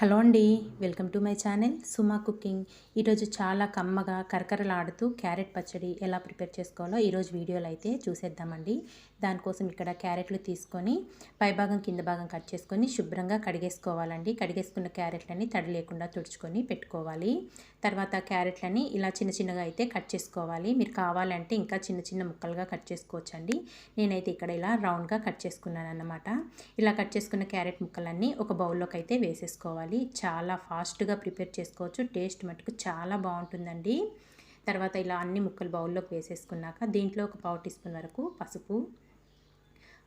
Hello అండి welcome to my channel Suma cooking. ఈరోజు చాలా కమ్మగా కరకరలాడుతూ క్యారెట్ పచ్చడి ఎలా ప్రిపేర్ చేసుకోవాలో ఈరోజు వీడియోలో అయితే చూసేద్దామండి. దానికోసం ఇక్కడ క్యారెట్లు తీసుకొని పైభాగం కింద భాగం కట్ చేసుకొని శుభ్రంగా కడిగేసుకోవాలండి. కడిగేసుకున్న క్యారెట్లని తడి లేకుండా తుడుచుకొని పెట్టుకోవాలి. తర్వాత క్యారెట్లని ఇలా చిన్న చిన్నగా అయితే కట్ చేసుకోవాలి. మీరు కావాలంటే ఇంకా చిన్న చిన్న ముక్కలుగా కట్ చేసుకోవచ్చండి. నేనైతే ఇక్కడ ఇలా రౌండ్గా కట్ చేసుకున్నాను అన్నమాట ఇలా కట్ చేసుకున్న క్యారెట్ ముక్కలన్నీ ఒక బౌల్లోకి అయితే వేసేసుకోవాలి. చాలా ఫాస్ట్గా ప్రిపేర్ చేసుకోవచ్చు. టేస్ట్ మటుకు చాలా బాగుంటుందండి. తర్వాత ఇలా అన్ని ముక్కలు బౌల్లోకి వేసేసుకున్నాక దీంట్లో ఒక పావు టీ స్పూన్ వరకు పసుపు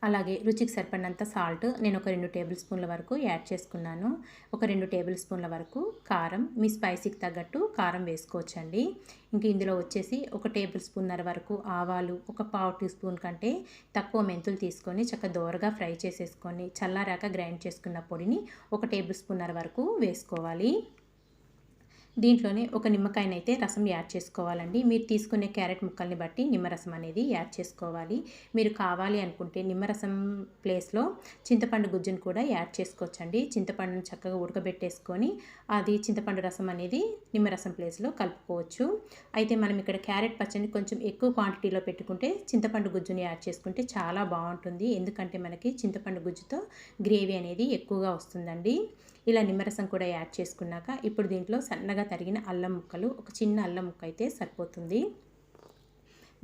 అలాగే రుచికి సరిపడినంత సాల్ట్ నేను ఒక రెండు టేబుల్ స్పూన్ల వరకు యాడ్ చేసుకున్నాను. ఒక రెండు టేబుల్ స్పూన్ల వరకు కారం. మీ స్పైసీకి తగ్గట్టు కారం వేసుకోవచ్చండి. ఇంక ఇందులో వచ్చేసి ఒక టేబుల్ స్పూన్నర వరకు ఆవాలు ఒక పావు టీ స్పూన్ కంటే తక్కువ మెంతులు తీసుకొని చక్కగా దోరగా ఫ్రై చేసేసుకొని చల్లారాక గ్రైండ్ చేసుకున్న పొడిని ఒక టేబుల్ స్పూన్నర వరకు వేసుకోవాలి. దీంట్లోనే ఒక నిమ్మకాయనైతే రసం యాడ్ చేసుకోవాలండి. మీరు తీసుకునే క్యారెట్ ముక్కల్ని బట్టి నిమ్మరసం అనేది యాడ్ చేసుకోవాలి. మీరు కావాలి అనుకుంటే నిమ్మరసం ప్లేస్లో చింతపండు గుజ్జును కూడా యాడ్ చేసుకోవచ్చండి. చింతపండును చక్కగా ఉడకబెట్టేసుకొని అది చింతపండు రసం అనేది నిమ్మరసం ప్లేస్లో కలుపుకోవచ్చు. అయితే మనం ఇక్కడ క్యారెట్ పచ్చడిని కొంచెం ఎక్కువ క్వాంటిటీలో పెట్టుకుంటే చింతపండు గుజ్జుని యాడ్ చేసుకుంటే చాలా బాగుంటుంది. ఎందుకంటే మనకి చింతపండు గుజ్జుతో గ్రేవీ అనేది ఎక్కువగా వస్తుందండి. ఇలా నిమ్మరసం కూడా యాడ్ చేసుకున్నాక ఇప్పుడు దీంట్లో సన్నగా తరిగిన అల్లం ముక్కలు ఒక చిన్న అల్లం ముక్క అయితే సరిపోతుంది.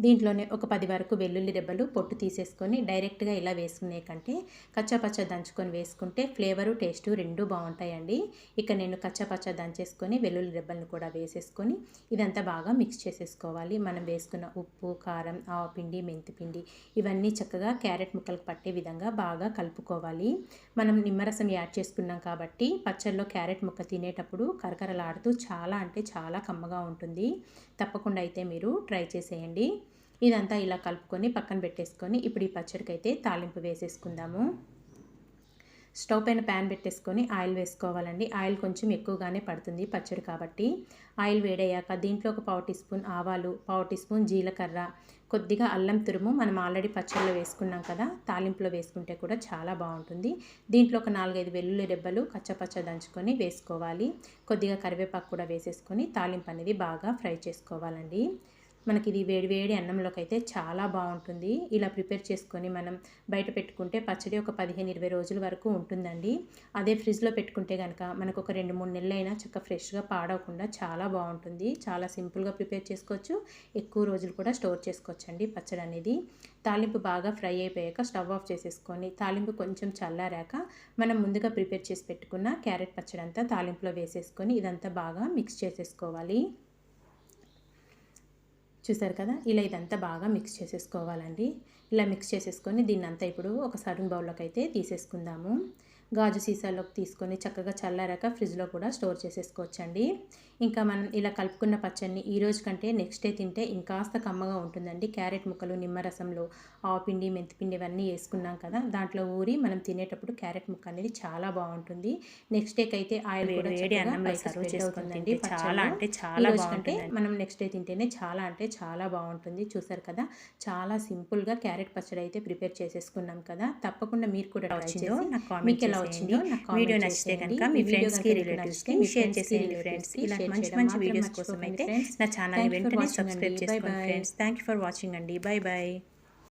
దీంట్లోనే ఒక పది వరకు వెల్లుల్లి రెబ్బలు పొట్టు తీసేసుకొని డైరెక్ట్గా ఇలా వేసుకునే కంటే కచ్చాపచ్చ దంచుకొని వేసుకుంటే ఫ్లేవరు టేస్టు రెండు బాగుంటాయండి. ఇక నేను కచ్చాపచ్చ దంచేసుకొని వెల్లుల్లి రెబ్బలను కూడా వేసేసుకొని ఇదంతా బాగా మిక్స్ చేసేసుకోవాలి. మనం వేసుకున్న ఉప్పు కారం ఆవపిండి మెంతిపిండి ఇవన్నీ చక్కగా క్యారెట్ ముక్కలకు పట్టే విధంగా బాగా కలుపుకోవాలి. మనం నిమ్మరసం యాడ్ చేసుకున్నాం కాబట్టి పచ్చళ్ళలో క్యారెట్ ముక్క తినేటప్పుడు కరకరలాడుతూ చాలా అంటే చాలా కమ్మగా ఉంటుంది. తప్పకుండా అయితే మీరు ట్రై చేసేయండి. ఇదంతా ఇలా కలుపుకొని పక్కన పెట్టేసుకొని ఇప్పుడు ఈ పచ్చడికి అయితే తాలింపు వేసేసుకుందాము. స్టవ్ పైన ప్యాన్ పెట్టేసుకొని ఆయిల్ వేసుకోవాలండి. ఆయిల్ కొంచెం ఎక్కువగానే పడుతుంది పచ్చడి కాబట్టి. ఆయిల్ వేడయ్యాక దీంట్లో ఒక పావు టీ స్పూన్ ఆవాలు పావు టీ స్పూన్ జీలకర్ర కొద్దిగా అల్లం తురుము మనం ఆల్రెడీ పచ్చళ్ళు వేసుకున్నాం కదా తాలింపులో వేసుకుంటే కూడా చాలా బాగుంటుంది. దీంట్లో ఒక నాలుగైదు వెల్లుల్లి రెబ్బలు కచ్చపచ్చ దంచుకొని వేసుకోవాలి. కొద్దిగా కరివేపాకు కూడా వేసేసుకొని తాలింపు అనేది బాగా ఫ్రై చేసుకోవాలండి. మనకి ఇది వేడి వేడి అన్నంలోకి అయితే చాలా బాగుంటుంది. ఇలా ప్రిపేర్ చేసుకొని మనం బయట పెట్టుకుంటే పచ్చడి ఒక పదిహేను ఇరవై రోజుల వరకు ఉంటుందండి. అదే ఫ్రిడ్జ్లో పెట్టుకుంటే కనుక మనకు ఒక రెండు మూడు నెలలైనా చక్కగా ఫ్రెష్గా పాడవకుండా చాలా బాగుంటుంది. చాలా సింపుల్గా ప్రిపేర్ చేసుకోవచ్చు. ఎక్కువ రోజులు కూడా స్టోర్ చేసుకోవచ్చు అండి పచ్చడి అనేది. తాలింపు బాగా ఫ్రై అయిపోయాక స్టవ్ ఆఫ్ చేసేసుకొని తాలింపు కొంచెం చల్లారాక మనం ముందుగా ప్రిపేర్ చేసి పెట్టుకున్న క్యారెట్ పచ్చడి అంతా తాలింపులో వేసేసుకొని ఇదంతా బాగా మిక్స్ చేసేసుకోవాలి. చూసారు కదా? ఇలా ఇదంతా బాగా మిక్స్ చేసేసుకోవాలండి. ఇలా మిక్స్ చేసేసుకొని దీన్ని అంతా ఇప్పుడు ఒక సర్వింగ్ బౌల్లోకి అయితే తీసేసుకుందాము. గాజు సీసాలోకి తీసుకొని చక్కగా చల్లారాక ఫ్రిడ్జ్లో కూడా స్టోర్ చేసేసుకోవచ్చండి ఇంకా మనం ఇలా కలుపుకున్న పచ్చడిని ఈ రోజు కంటే నెక్స్ట్ డే తింటే ఇంకాస్త కమ్మగా ఉంటుందండి క్యారెట్ ముక్కలు నిమ్మరసంలో ఆవుపిండి మెంతిపిండి ఇవన్నీ వేసుకున్నాం కదా దాంట్లో ఊరి మనం తినేటప్పుడు క్యారెట్ ముక్క అనేది చాలా బాగుంటుంది నెక్స్ట్ డేకి అయితే ఆయిల్ కూడా వేడి పైకి సర్వ్ తింటే చాలా. అంటే చాలా బాగుంటుందండి. మనం నెక్స్ట్ డే తింటేనే చాలా అంటే చాలా బాగుంటుంది చూసారు కదా చాలా సింపుల్గా క్యారెట్ పచ్చడి అయితే ప్రిపేర్ చేసేసుకున్నాం కదా తప్పకుండా మీరు కూడా మీకు ఎలా. వచ్చిందో వీడియో నచ్చితే. కనుక మీ ఫ్రెండ్స్కి రిలేటివ్స్కి షేర్ చేసేయండి ఫ్రెండ్స్ ఇలాంటి మంచి మంచి వీడియోస్ కోసం అయితే. నా ఛానల్ వెంటనే సబ్స్క్రైబ్ చేసుకోండి. Friends thank you for watching అండి బై బై